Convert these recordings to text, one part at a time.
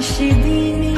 সেদিনে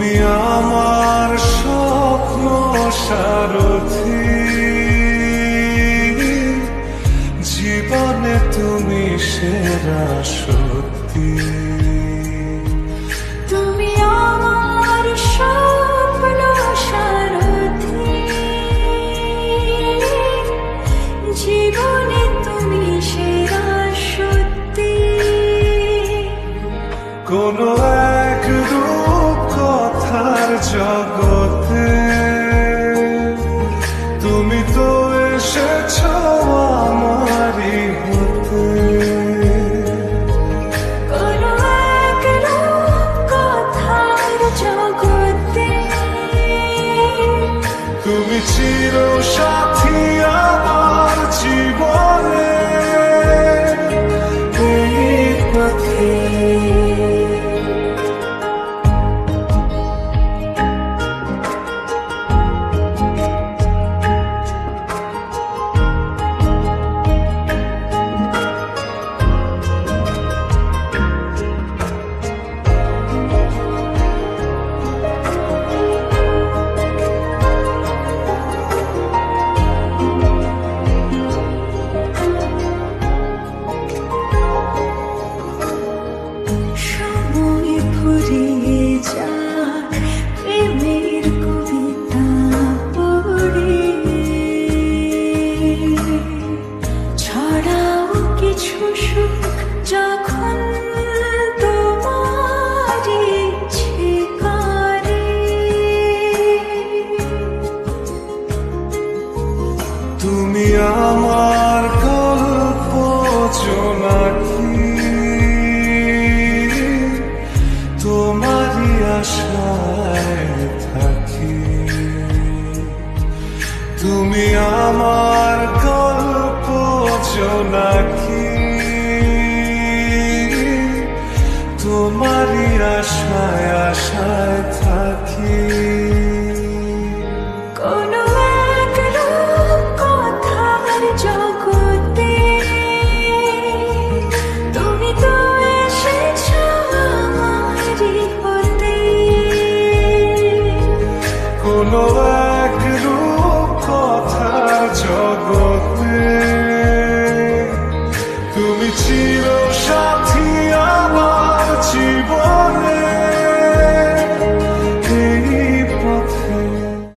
তুমি আমার স্বপ্ন সারথি। জীবনে তুমি সেরা সত্যি। তুমি আমার তুমি